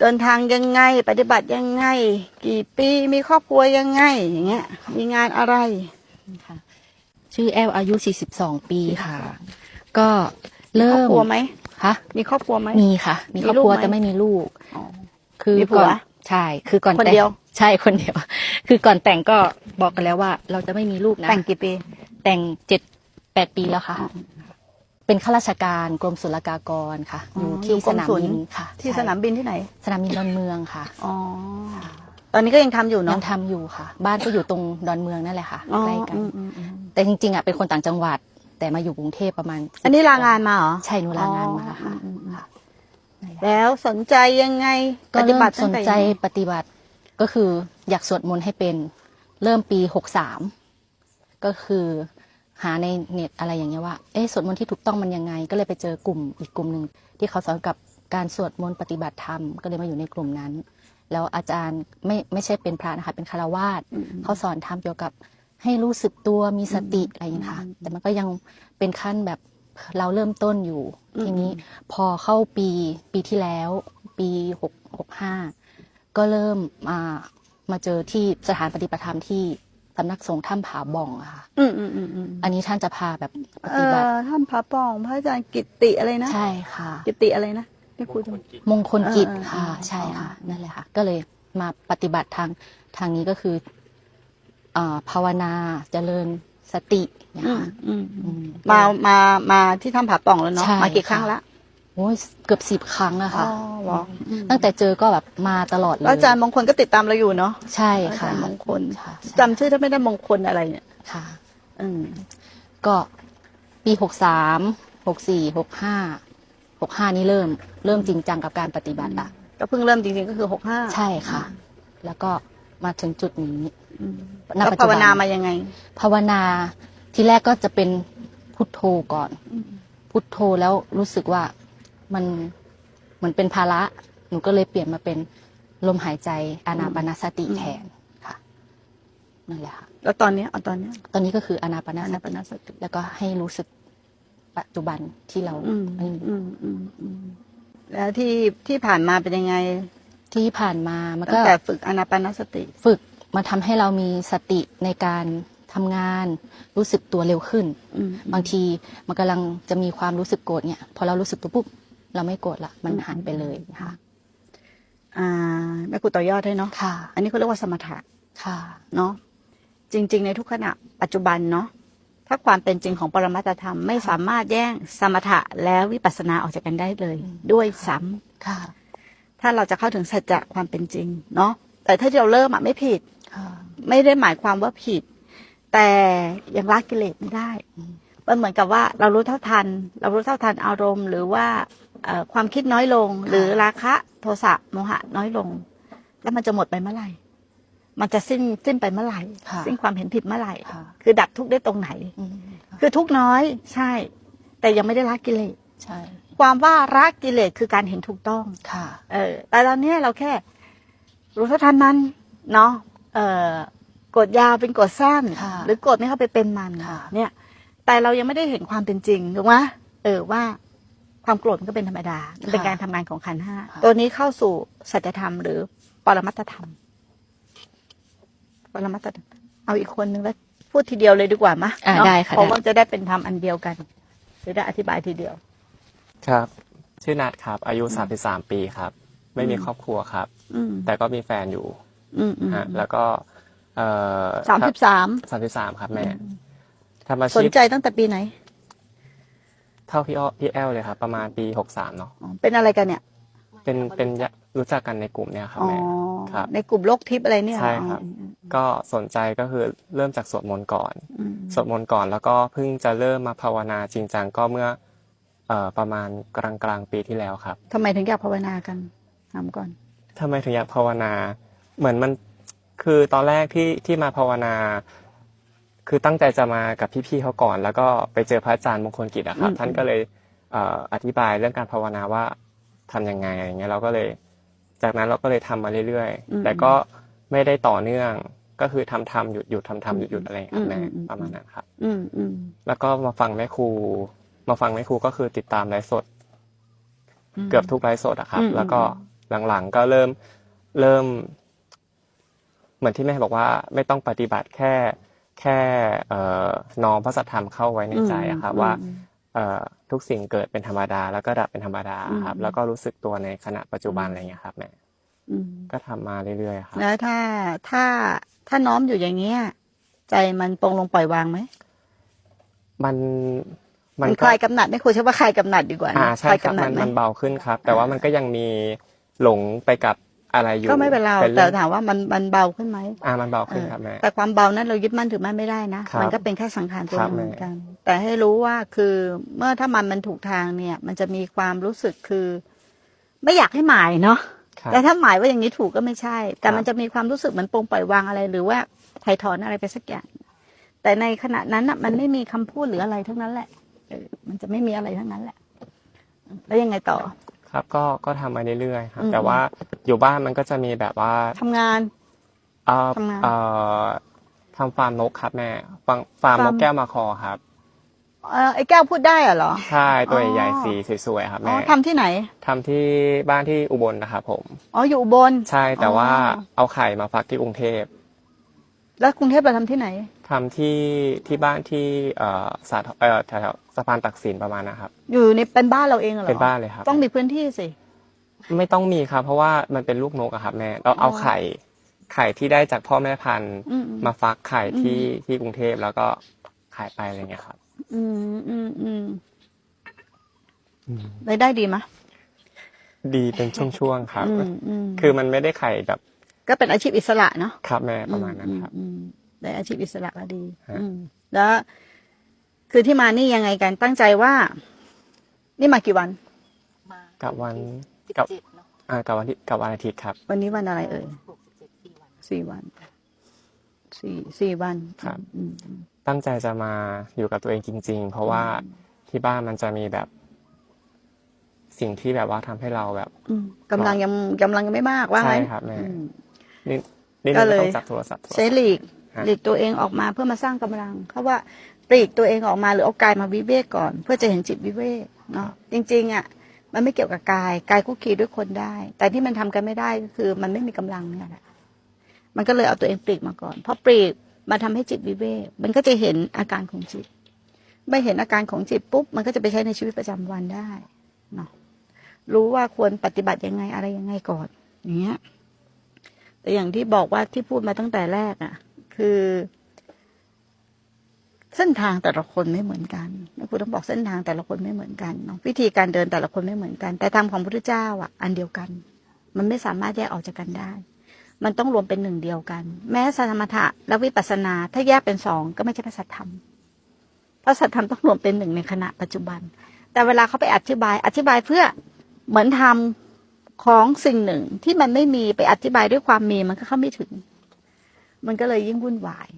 เดินทางยังไง ปฏิบัติยังไง กี่ปีมีครอบครัวยังไง อย่างเงี้ย มีงานอะไรค่ะ ชื่อแอลอายุ 42 ปีค่ะ ก็มีเริ่ครอบมครัวไหมคะมีครอบครัวไหมมีค่ะ มีมีครอบครัวลูกไหมแต่ไม่มีลูกอ๋อคือมีผัวก่อนใช่ คือก่อนคนแต่งเดียว ใช่คนเดียว คือก่อนแต่งก็บอกกันแล้วว่า เราจะไม่มีลูกนะแต่งกี่ปี แต่งเจ็ดแปดปีแล้วค่ะ เป็นข้าราชการกรมศุลกากรค่ะอ๋ออยู่อยู่ที่กรสมนามศุลบินค่ะที่ใช่สนามบินที่ไหน สนามบินดอนเมืองค่ะอ๋อตอนนี้ก็ยังทำอยู่ยัเนาะงทำอยู่ค่ะ บ้านก็อยู่ตรงดอนเมืองนั่นแหละค่ะอ๋อใกล้กันอืมอืมอืมแต่จริงๆอะเป็นคนต่างจังหวัด แต่มาอยู่กรุงเทพประมาณ10อันนี้ลางานมาเหรอใช่หนูลางานมาค่ะอ๋ออืมอืมค่ะแล้วสนใจยังไงก็ปฏิเริ่มบัติสตั้งนแต่ใจยังไงปฏิบัติก็คืออยากสวดมนต์ให้เป็นเริ่มปีหกสามก็คือ หาในเน็ตอะไรอย่างเงี้ยว่า เอ๊ะสวดมนต์ที่ถูกต้องมันยังไง ก็เลยไปเจอกลุ่มอีกกลุ่มหนึ่งที่เขาสอนกับการสวดมนต์ปฏิบัติธรรม ก็เลยมาอยู่ในกลุ่มนั้น แล้วอาจารย์ไม่ไม่ใช่เป็นพระนะคะเป็นคารวาสอืมอืมเขาสอนทำเกี่ยวกับให้รู้สึกตัวมีสติอะไรอย่างเงี้ยค่ะ แต่มันก็ยังเป็นขั้นแบบเราเริ่มต้นอยู่อืมทีนี้พอเข้าปีปีที่แล้ว ปีหกหกห้าก็เริ่มมามาเจอที่สถานปฏิบัติธรรมที่ สำนักสงฆ์ถ้ำผาบ่องอะค่ะ อืมอืมอืมอืมอันนี้ท่านจะพาแบบปเอฏิบัติอท่านพระปองพระอาจารย์กิตติอะไรนะ ใช่ค่ะ กิตติอะไรนะที่คุยกันมงคลกิจเออเออค่ะ เออ ใช่ค่ะอ๋อนั่นแหละค่ะ ก็เลยมาปฏิบัติทางทางนี้ก็คืออ่าภาวนาเจริญสติเนี่ยอืมค่ะอืมอืมมามามาที่ถ้ำผาป่องแล้วเนาะใช่มากี่คค่ะรั้งละ โอ้ยเกือบสิบครั้งอะอ๋อค่ะเหรออืมตั้งแต่เจอก็แบบมาตลอดเลยแล้วอาจารย์มงคลก็ติดตามเราอยู่เนาะ ใช่อาค่ะจารย์มงคล ค่ะจำชื่อถ้าไม่ได้มงคลอะไรเนี่ย ค่ะ อืม ก็ปีหกสามหกสี่หกห้าหกห้านี้เริ่ม เริ่มจริงจังกับการปฏิบัติละก็เพิ่งเริ่มจริงๆก็คือหกห้าใช่ค่ะ แล้วก็มาถึงจุดนี้ ณแล้วปัจจุบัน ภาวนามายังไง ภาวนาที่แรกก็จะเป็นพุทโธก่อน พุทโธแล้วรู้สึกว่า มันเหมือนเป็นภาระ หนูก็เลยเปลี่ยนมาเป็นลมหายใจอานาปานสติอืมแทนค่ะนั่นแหละค่ะ แล้วตอนเนี้ยเอาตอนเนี้ยตอนนี้ก็คืออานาปานอาสนาปติ นสติ แล้วก็ให้รู้สึกปัจจุบันที่เราอืมอันนี้อืมอืมอืมแล้วที่ที่ผ่านมาเป็นยังไงที่ผ่านมามันตั้ก็งแต่ฝึกอานาปานสติ ฝึกมาทำให้เรามีสติในการทำงาน รู้สึกตัวเร็วขึ้น อืมบางทีมันกำลังจะมีความรู้สึกโกรธเนี่ย พอเรารู้สึกตัวปุ๊บ เราไม่โกรธละมันหายไปเลยค่ะอ่าแม่ครูต่อยอดให้เนาะค่ะ อันนี้เขาเรียกว่าสมถะค่ะเนาะจริง ๆ ในทุกขณะปัจจุบันเนาะถ้าความเป็นจริงของปรมัตถธรรมไม่สามารถแย่งสมถะแล้ววิปัสสนาออกจากกันได้เลย ด้วยซ้ำค่ะ ถ้าเราจะเข้าถึงสัจจะความเป็นจริง เนาะแต่ถ้าเราเริ่มอะไม่ผิดค่ะไม่ได้หมายความว่าผิด แต่ยังละกิเลสไม่ได้อื มมันเหมือนกับว่าเรารู้เท่าทัน เรารู้เท่าทันอารมณ์ หรือว่าเอ่อความคิดน้อยลง หรือราคะโทสะโมหะน้อยลง แล้วมันจะหมดไปเมื่อไหร่ มันจะสิ้นสิ้นไปเมื่อไหร่ค่ะสิ้นความเห็นผิดเมื่อไหร่ค่ะคือดับทุกข์ได้ตรงไหนอืมค่ะคือทุกข์น้อยใช่ แต่ยังไม่ได้ละกิเลสใช่ความว่าละกิเลสคือการเห็นถูกต้องค่ะ เออ แต่ตอนเนี้ยเราแค่ รู้เท่าทันมันเนาะเออกดยาวเป็นกดสั้นค่ะหรือกดไม่เข้าไปเป็นมันค่ะเนี่ย แต่เรายังไม่ได้เห็นความเป็นจริงถูกไหมเออว่าความโกรธมันก็เป็นธรรมดามันเป็นการทำงานของขันธ์ห้าตัวนี้เข้าสู่สัจธรรมหรือปรมัตถธรรมปรมัตถธรรมเอาอีกคนนึงแล้วพูดทีเดียวเลยดีกว่ามะอ่าเนาได้ค่ะเพราะได้ว่าจะได้เป็นธรรมอันเดียวกันจะได้อธิบายทีเดียว ครับ ชื่อนัทครับ อายุ33ปีครับ ไม่มีอืมครอบครัวครับอืมแต่ก็มีแฟนอยู่อืมอืมฮะแล้วก็เอ่อสามสิบสามสามสิบสามครับแม่ ทำอาสนชีพใจตั้งแต่ปีไหนเท่าพี่อ้อพี่แอลเลยครับ ประมาณปี63เนาะอ๋อเป็นอะไรกันเนี่ยเป็นเป็นยะรู้จักกันในกลุ่มเนี่ยครับอ๋อแม่ ครับในกลุ่มโลกทิพย์อะไรเนี่ยใช่ครับ อ๋อก็สนใจก็คือเริ่มจากสวดมนต์ก่อน อืมสวดมนต์ก่อนแล้วก็เพิ่งจะเริ่มมาภาวนาจริงจังก็เมื่อเอ่อประมาณกลางกลางๆปีที่แล้วครับทำไมถึงอยากภาวนากันถามก่อน ทำไมถึงอยากภาวนา เหมือนมันคือตอนแรกที่ที่มาภาวนา คือตั้งใจจะมากับพี่ๆเขาก่อน แล้วก็ไปเจอพระอาจารย์มงคลกิจอะครับอืมท่านก็เลยเอ่ออธิบายเรื่องการภาวนาว่าทำยังไงอะไรเงี้ยเราก็เลย จากนั้นเราก็เลยทำมาเรื่อยๆแต่ก็ไม่ได้ต่อเนื่องก็คือทำทำหยุดหยุดทำทำหยุดหยุดอะไรอย่างเงี้ยครับแม่ประมาณนั้นครับ อืมอืมแล้วก็มาฟังแม่ครู มาฟังแม่ครูก็คือติดตามไลฟ์สดเกือบทุกไลฟ์สดอะครับ อืมแล้วก็หลังๆก็เริ่มเริ่ม เหมือนที่แม่บอกว่า ไม่ต้องปฏิบัติแค่ แค่เอ่อน้อมพระสัทธรรมเข้าไว้ในใจอะครับอืมว่าอืมเอ่อทุกสิ่งเกิดเป็นธรรมดา แล้วก็ดับเป็นธรรมดาครับอืมแล้วก็รู้สึกตัวในขณะปัจจุบันอะไรเงี้ยครับแม่อืมก็ทำมาเรื่อยๆครับแล้วถ้าถ้าถ้าน้อมอยู่อย่างเงี้ยใจมันปรงลงปล่อยวางไหมมันมันก็คลายกำหนัดไม่ควรใช่ว่าคลายกำหนัดดีกว่านะอ่าใช่คลายครับกำหนัมัดนไหมมันเบาขึ้นครับ แต่ว่ามันก็ยังมีหลงไปกับ อะไรอยู่ก็ไม่เป็นไรรื่แต่องถามว่ามันมันเบาขึ้นไหมอ่ามันเบาขึ้นเออครับแม่แต่ความเบานั้นเรายึดมั่นถือมั่นไม่ได้นะครับมันก็เป็นแค่สังขารตัวครับหนึ่งเหมือนกัน แต่ให้รู้ว่าคือเมื่อถ้ามันมันถูกทางเนี่ย มันจะมีความรู้สึกคือ ไม่อยากให้หมายเนาะครับแต่ถ้าหมายว่าอย่างนี้ถูกก็ไม่ใช่ แต่ครับมันจะมีความรู้สึกเหมือนปรงปล่อยวางอะไร หรือว่าถ่ายถอนอะไรไปสักอย่าง แต่ในขณะนั้นน่ะมันไม่มีคำพูดหรืออะไรทั้งนั้นแหละเออมันจะไม่มีอะไรทั้งนั้นแหละ แล้วยังไงต่อ ครับก็ก็ทำมาเรื่อยๆครับ อืม แต่ว่าอยู่บ้านมันก็จะมีแบบว่าทำงาน เอ่อทำงานเอ่อทำฟาร์มนกครับแม่ฟาร์มฟาร์มฟาร์นมกแก้วมาคอครับ เออไอ้แก้วพูดได้เหรอ ใช่ตัวอ๋อ ใหญ่ๆสีสวยๆครับอ๋อแม่ทำที่ไหน ทำที่บ้านที่อุบลนะครับผม อ๋ออยู่อุบล ใช่แต่ว่าอ๋อ เอาไข่มาฟักที่กรุงเทพแล้วกรุงเทพเราทำที่ไหน ทำที่ที่บ้านที่เอ่อสาทเอ่อแถวๆสะพานตักสินประมาณนะครับ อยู่ในเป็นบ้านเราเองเหรอเป็นบ้านเลยครับ ต้องมีพื้นที่สิ ไม่ต้องมีครับ เพราะว่ามันเป็นลูกนกอะครับแม่เราเอาอ๋อไข่ไข่ที่ได้จากพ่อแม่พันธุ์อืมอืม มาฟักไข่ที่อืมที่กรุงเทพแล้วก็ขายไปอะไรเงี้ยครับ อืมอืมอืมรายได้ดีไหมะดีเป็นช่วงๆครับ อืมอืมคือมันไม่ได้ไข่แบบก็เป็นอาชีพอิสระเนาะครับแม่ประมาณนั้นครับ อืมอืม ได้อาชีพอิสระก็ดีฮะอืมแล้วคือที่มานี่ยังไงกันตั้งใจว่า นี่มากี่วัน มากับวันสิบกับเจ็ดเนาะอ่ากับวันที่กับวันอาทิตย์ครับ วันนี้วันอะไรเอ่ยหกสิบเจ็ดสี่วันสี่วันสี่สี่วันครับ อืมอืม ตั้งใจจะมาอยู่กับตัวเองจริง ๆ เพราะว่าที่บ้านมันจะมีแบบ สิ่งที่แบบว่าทำให้เราแบบ อืมกำลังยังกำลังยังไม่มากว่าใช่งั้นครับแม่ อืมนี่นี่ก็ก็เลย ต้องจับโทรศัพท์โทรศัพท์ ใช้หลีกฮะ หลีกตัวเองออกมาเพื่อมาสร้างกำลังเขาว่าปลีกตัวเองออกมาหรือเอากายมาวิเวกก่อน เพื่อจะเห็นจิตวิเวกเนาะจริงๆอะมันไม่เกี่ยวกับกายกายคุกคีด้วยคนได้ แต่ที่มันทำกันไม่ได้ก็คือ มันไม่มีกำลังเนี่ยแหละมันก็เลยเอาตัวเองปลีกมาก่อนพอปลีกมาทำให้จิตวิเวกมันก็จะเห็นอาการของจิตไม่เห็นอาการของจิตปุ๊บมันก็จะไปใช้ในชีวิตประจำวันได้เนาะรู้ว่าควรปฏิบัติยังไงอะไรยังไงก่อนอย่างเงี้ยแต่อย่างที่บอกว่าที่พูดมาตั้งแต่แรกอะ คือ เส้นทางแต่ละคนไม่เหมือนกันครูต้องบอกเส้นทางแต่ละคนไม่เหมือนกันเนาะวิธีการเดินแต่ละคนไม่เหมือนกัน แต่ธรรมของพระพุทธเจ้าอะ อันเดียวกัน มันไม่สามารถแยกออกจากกันได้ มันต้องรวมเป็นหนึ่งเดียวกัน แม้สมถะและวิปัสสนา ถ้าแยกเป็นสองก็ไม่ใช่พระสัทธรรมพระสัทธรรมต้องรวมเป็นหนึ่งในขณะปัจจุบัน แต่เวลาเขาไปอธิบาย อธิบายเพื่อเหมือนทำของสิ่งหนึ่งที่มันไม่มีไปอธิบายด้วยความมีมันก็เข้าไม่ถึง มันก็เลยยิ่งวุ่นวาย